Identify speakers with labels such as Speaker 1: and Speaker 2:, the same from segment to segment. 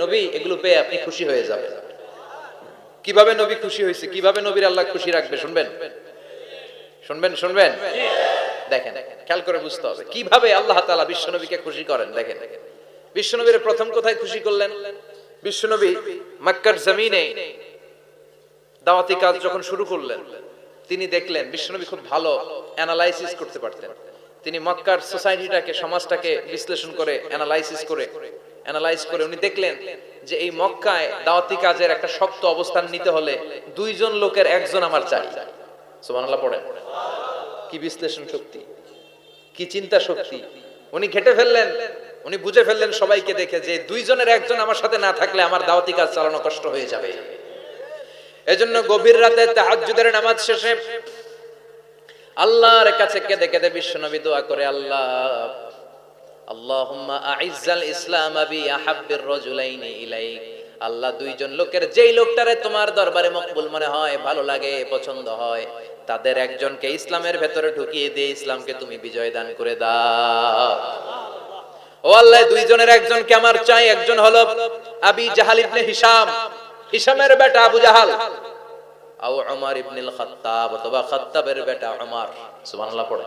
Speaker 1: নবী, এগুলো পেয়ে আপনি খুশি হয়ে যাবেন। কীভাবে নবী খুশি হয়েছে? কীভাবে নবীর আল্লাহ খুশি রাখবে? শুনবেন? শুনবেন? শুনবেন? দেখেন, খেয়াল করে বুঝতে হবে। কীভাবে আল্লাহ তাআলা বিশ্বনবীকে খুশি করেন? দেখেন বিশ্বনবীর প্রথম কোথায় খুশি করলেন। বিশ্বনবী মক্কার জমিনে দাওয়াতি কাজ যখন শুরু করলেন, তিনি দেখলেন বিশ্বনবী খুব ভালো অ্যানালাইসিস করতে পারতেন। তিনি মক্কার সোসাইটিটাকে সমাজটাকে বিশ্লেষণ করে অ্যানালাইসিস করে অ্যানালাইজ করে উনি দেখলেন যে এই মক্কায় দাওয়াতি কাজের একটা শক্ত অবস্থান নিতে হলে দুইজন লোকের একজন আমার চাই। সুবহানাল্লাহ পড়েন। কি বিশ্লেষণ শক্তি? কি চিন্তা শক্তি? উনি ঘেটে ফেললেন, উনি বুঝে ফেললেন সবাইকে দেখে যে দুইজনের একজন আমার সাথে না থাকলে আমার দাওয়াতি কাজ চালানো কষ্ট হয়ে যাবে। এজন্য গভীর রাতে তাহাজ্জুদের নামাজ শেষে আল্লাহর কাছে কেঁদে কেঁদে বিশ্বনবী দোয়া করে, আল্লাহ আইজ্জাল ইসলাম বি আহাব্বির রাজুলাইনি ইলাইক। আল্লাহ দুইজন লোকের যেই লোকটারে তোমার দরবারে মকবুল মনে হয়, ভালো লাগে, পছন্দ হয়, তাদের একজনকে ইসলামের ভেতরে ঢুকিয়ে দিয়ে ইসলামকে তুমি বিজয় দান করে দাও। আল্লাহ, দুইজনের একজনকে আমার চাই, একজন হলো আবি জাহাল ইবনে হিশাম। হিশামের বেটা আবু জাহাল। আও উমর ইবনুল খাত্তাব অথবা খাত্তাবের বেটা উমর। সুবহানাল্লাহ, পড়ে।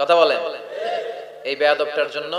Speaker 1: কথা বলেন। এই বেয়াদবটার জন্য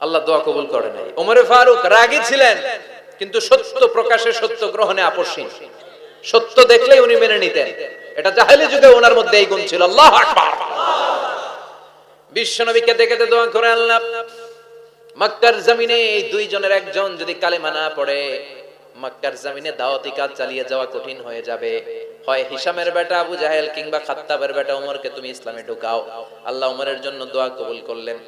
Speaker 1: আল্লাহ দোয়া কবুল করে নাই। ওমরে ফারুক রাগী ছিলেন, কিন্তু সত্য প্রকাশে সত্য গ্রহণে আপসীন সত্য দেখলেই উনি মেনে নিতেন। এটা জাহেলি যুগে ওনার মধ্যে এই গুণ ছিল। আল্লাহ আকবার। বিশ্বনবীকে দেখে দোয়া করে আল্লাহ, মক্কার জমিনে এই দুইজনের একজন যদি কালেমা না পড়ে, মক্কার জমিনে দাওয়াতি কাজ চালিয়ে যাওয়া কঠিন হয়ে যাবে। হয় হিসামের বেটা আবু জাহেল কিংবা খাত্তাবের বেটা ওমরকে তুমি ইসলামে ঢুকাও। আল্লাহ ওমরের জন্য দোয়া কবুল করলেন।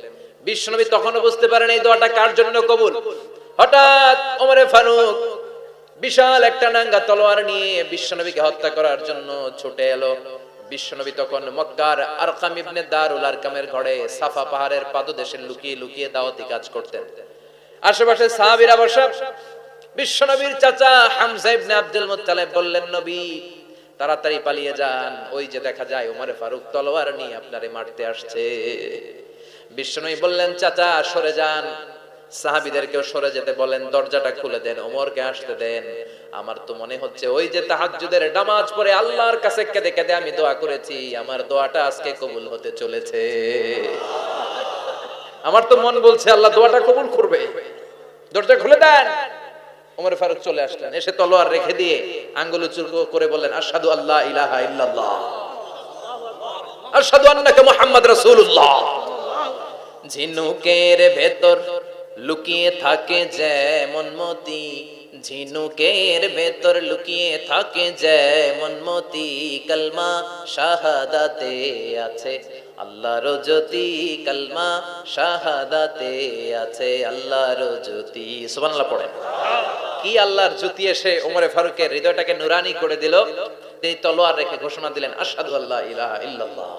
Speaker 1: বিশ্বনবী তখনও বুঝতে পারেন এই দোয়াটা কার জন্য কবুল? হঠাৎ ওমরে ফারুক বিশাল একটা নাঙ্গা তলোয়ার নিয়ে বিশ্বনবীকে হত্যা করার জন্য ছুটে এলো। বিশ্বনবী তখন মক্কার আরকাম ইবনে দারুল আরকামের ঘরে সাফা পাহাড়ের পাদদেশে লুকিয়ে লুকিয়ে দাওয়াতি কাজ করতেন। আশেপাশে সাহাবীরা বসা। বিশ্বনবীর চাচা হামজা ইবনে আব্দুল মুত্তালিব বললেন, নবী তাড়াতাড়ি পালিয়ে যান। ওই যে দেখা যায় ওমরে ফারুক তলোয়ার নিয়ে আপনারে মারতে আসছে। বিশ্বনবী বললেন, চাচা, সরে যান। সাহাবিদেরকেও সরে যেতে বলেন, দরজাটা খুলে দেন, ওমরকে আসতে দেন। আমার তো মনে হচ্ছে ওই যে তাহাজ্জুদের নামাজ পড়ে আল্লাহর কাছে কেঁদে কেঁদে আমি দোয়া করেছি, আমার দোয়াটা আজকে কবুল হতে চলেছে। আমার তো মন বলছে, আল্লাহ, দোয়াটা কবুল করবে। দরজা খুলে দেন। ওমর ফারুক চলে আসলেন। এসে তলোয়ার রেখে দিয়ে আঙ্গুল উঁচু করে বললেন, আশহাদু আল্লাহ ইলাহা ইল্লাল্লাহ। আশহাদু আন্নাকা মুহাম্মদ রাসূলুল্লাহ। ঝিনুকের ভেতর লুকিয়ে থাকে যেমন মতি। ঝিনুকের ভেতর লুকিয়ে থাকে যেমন মতি। কলমা শাহাদাতে আছে। আল্লাহর জ্যোতি, কলমা শাহাদাতে আছে। আল্লাহর জ্যোতি। সুবহানাল্লাহ পড়েন। কি আল্লাহর জ্যোতি এসে ওমরে ফারুকের হৃদয়টাকে নুরানি করে দিল? তিনি তলোয়ার রেখে ঘোষণা দিলেন, আশহাদু আল্লাহ ইলাহা ইল্লাল্লাহ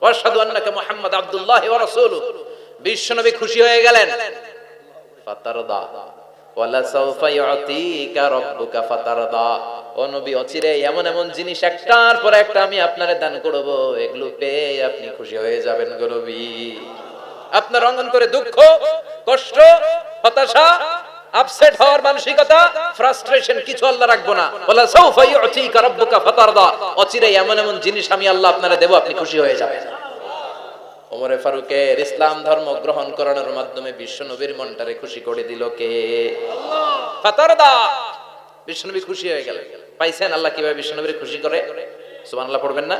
Speaker 1: ওয়া আশহাদু আন্নাকা মুহাম্মাদ আব্দুল্লাহ ওয়া বিশ্বনবী খুশি হয়ে গেলেন। ফাতারদা সাউফা ইউতিকা রাব্বুকা ফাতারদা। ও নবী, অচিরে এমন এমন জিনিস একটার পর একটা আমি আপনারে দান করব, এগুলো পেয়ে আপনি খুশি হয়ে যাবেন গো নবী। আপনার অঙ্গন করে দুঃখ, কষ্ট, হতাশা আপসেট হওয়ার মানসিকতা ফ্রাস্ট্রেশন কিছু আল্লাহ রাখব না। ওয়ালা সাউফা ইউতিকা রাব্বুকা ফাতারদা। অচিরে এমন এমন জিনিস আমি আল্লাহ আপনারে দেব আপনি খুশি হয়ে যাবেন। ওমরে ফারুকের ইসলাম ধর্ম গ্রহণ করানোর মাধ্যমে বিশ্বনবীর মনটারে খুশি করে দিল কে? ফাতারদা! বিশ্বনবী খুশি হয়ে গেল পাইছেন আল্লাহ কীভাবে বিশ্বনবীর খুশি করে? সুবহানাল্লাহ পড়বেন না?